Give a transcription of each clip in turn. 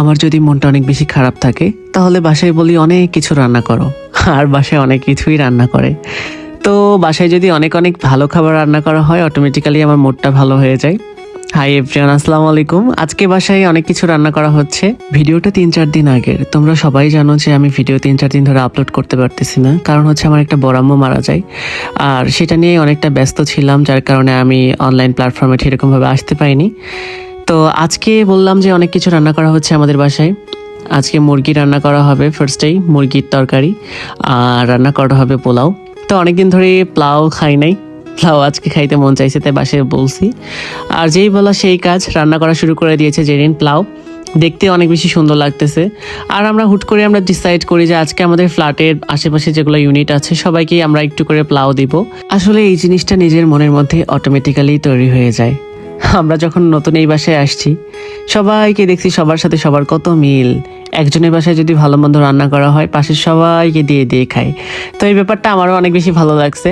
আমার যদি মনটা অনেক বেশি খারাপ থাকে, তাহলে বাসায় বলি অনেক কিছু রান্না করো। আর বাসায় অনেক কিছুই রান্না করে। তো বাসায় যদি অনেক অনেক ভালো খাবার রান্না করা হয় অটোমেটিক্যালি আমার মুডটা ভালো হয়ে যায়। হাই এভরিওয়ান আসসালামু আলাইকুম। আজকে বাসায় অনেক কিছু রান্না করা হচ্ছে। ভিডিওটা তিন চার দিন আগের। তোমরা সবাই জানো যে আমি ভিডিও তিন চার দিন ধরে আপলোড করতে পারতেছি না, কারণ হচ্ছে আমার একটা বড়াম্মু মারা যায়। আর সেটা নিয়ে অনেকটা ব্যস্ত ছিলাম, যার কারণে আমি অনলাইন প্ল্যাটফর্মে সেরকমভাবে আসতে পারিনি। তো আজকে বললাম যে অনেক কিছু রান্না করা হচ্ছে আমাদের বাসায়। আজকে মুরগি রান্না করা হবে ফার্স্টেই মুরগির তরকারি, আর রান্না করা হবে পোলাও। তো অনেকদিন ধরে পোলাও খাই নাই, পোলাও আজকে খাইতে মন চাইছে, তাই বাসায় বলছি। আর যেই বলা সেই কাজ, রান্না করা শুরু করে দিয়েছে জেরিন পোলাও। দেখতে অনেক বেশি সুন্দর লাগতেছে। আর আমরা হুট করে আমরা ডিসাইড করি যে আজকে আমাদের ফ্ল্যাটের আশেপাশে যেগুলো ইউনিট আছে সবাইকে আমরা একটু করে প্লাও দিব। আসলে এই জিনিসটা নিজের মনের মধ্যে অটোমেটিক্যালি তৈরি হয়ে যায়। আমরা যখন নতুন এই বাসায় আসছি, সবাইকে দেখছি সবার সাথে সবার কত মিল। একজনের বাসায় যদি ভালো মন্দ রান্না করা হয় পাশের সবাইকে দিয়ে দিয়ে খায়। তো এই ব্যাপারটা আমারও অনেক বেশি ভালো লাগছে।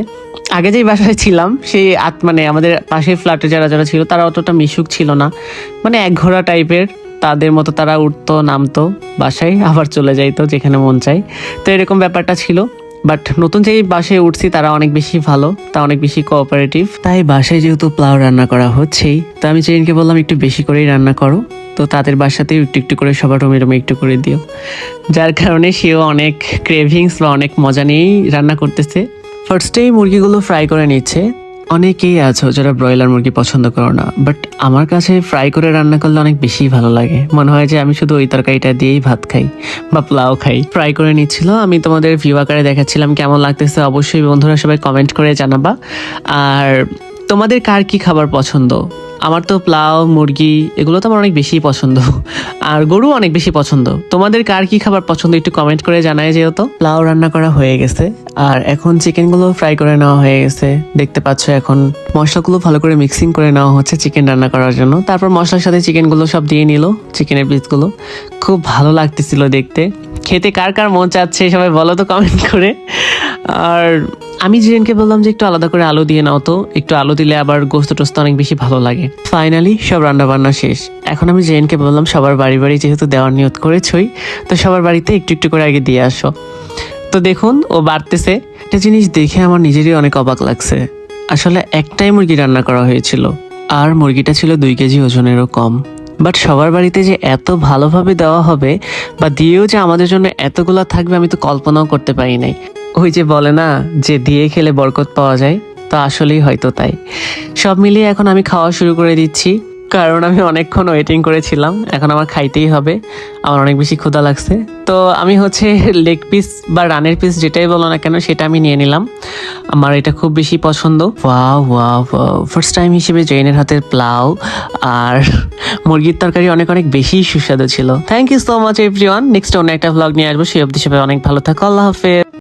আগে যেই বাসায় ছিলাম, সেই মানে আমাদের পাশের ফ্ল্যাটে যারা যারা ছিল, তারা অতটা মিশুক ছিল না। মানে এক ঘোড়া টাইপের তাদের মতো তারা উঠতো, নামতো, বাসায় আবার চলে যাইতো যেখানে মন চায়। তো এরকম ব্যাপারটা ছিল। বাট নতুন যেই বাসায় উঠছি, তারা অনেক বেশি ভালো, তা অনেক বেশি কোঅপারেটিভ তাই বাসায় যেহেতু প্লাউ রান্না করা হচ্ছেই, তো আমি চেরিনকে বললাম, একটু বেশি করেই রান্না করো। তো তাদের বাসাতেও একটু একটু করে, সবার রুমে রুমে একটু করে দিও। যার কারণে সেও অনেক ক্রেভিংস বা অনেক মজা নিয়েই রান্না করতেছে। ফার্স্টেই মুরগিগুলো ফ্রাই করে নিচ্ছে। অনেকেই আছো যারা ব্রয়লার মুরগি পছন্দ করো না বাট আমার কাছে ফ্রাই করে রান্না করলে অনেক বেশি ভালো লাগে। মনে হয় যে আমি শুধু ওই তরকারিটা দিয়েই ভাত খাই বা পোলাও খাই। ফ্রাই করে নিচ্ছিল, আমি তোমাদের ভিউ আকারে দেখাচ্ছিলাম কেমন লাগতেছে, অবশ্যই বন্ধুরা সবাই কমেন্ট করে জানাবা। আর তোমাদের কার কি খাবার পছন্দ? আমার তো প্লাও মুরগি, এগুলো তো আমার অনেক বেশি পছন্দ। আর গরু অনেক বেশি পছন্দ। তোমাদের কার কি খাবার পছন্দ একটু কমেন্ট করে জানায় যেহেতু। প্লাও রান্না করা হয়ে গেছে। আর এখন চিকেনগুলো ফ্রাই করে নেওয়া হয়ে গেছে। দেখতে পাচ্ছ এখন মশলাগুলো ভালো করে মিক্সিং করে নেওয়া হচ্ছে চিকেন রান্না করার জন্য। তারপর মশলার সাথে চিকেনগুলো সব দিয়ে নিল, চিকেনের পিসগুলো খুব ভালো লাগতেছিল দেখতে। খেতে কার কার মন চাচ্ছে সবাই বলো তো কমেন্ট করে। আর আমি জিরেনকে বললাম যে একটু আলাদা করে আলু দিয়ে নাও তো। একটু আলু দিলে আবার গোস্ত টোস্ত অনেক বেশি ভালো লাগে। ফাইনালি সব রান্না বান্না শেষ। এখন আমি জিরেনকে বললাম, সবার বাড়ি বাড়ি যেহেতু দেওয়ার নিয়ত করেছই, তো সবার বাড়িতে একটু একটু করে আগে দিয়ে আসো। তো দেখুন, ও বাড়তেছে। একটা জিনিস দেখে আমার নিজেরই অনেক অবাক লাগছে। আসলে একটাই মুরগি রান্না করা হয়েছিল, আর মুরগিটা ছিল দুই কেজি ওজনেরও কম। বাট সবার বাড়িতে যে এত ভালোভাবে দেওয়া হবে, বা দিয়েও যে আমাদের জন্য এতগুলো থাকবে, আমি তো কল্পনাও করতে পারি নাই। ওই যে বলে না, যে দিয়ে খেলে বরকত পাওয়া যায়, তো আসলেই হয়তো তাই। সব মিলিয়ে এখন আমি খাওয়া শুরু করে দিচ্ছি, কারণ আমি অনেকক্ষণ ওয়েটিং করেছিলাম, এখন আমার খাইতেই হবে, আমার অনেক বেশি ক্ষুধা লাগছে। তো আমি হচ্ছে লেগ পিস বা রানের পিস যেটাই বলো না কেন, সেটা আমি নিয়ে নিলাম। আমার এটা খুব বেশি পছন্দ। ওয়া ওয়াও ফার্স্ট টাইম হিসেবে জৈনের হাতের প্লাউ আর মুরগির তরকারি অনেক অনেক বেশি সুস্বাদু ছিল। Thank you so much everyone next অন্য একটা ভ্লগ নিয়ে আসব, সেই অবধি সবাই অনেক ভালো থাকো। আল্লাহ হাফেজ।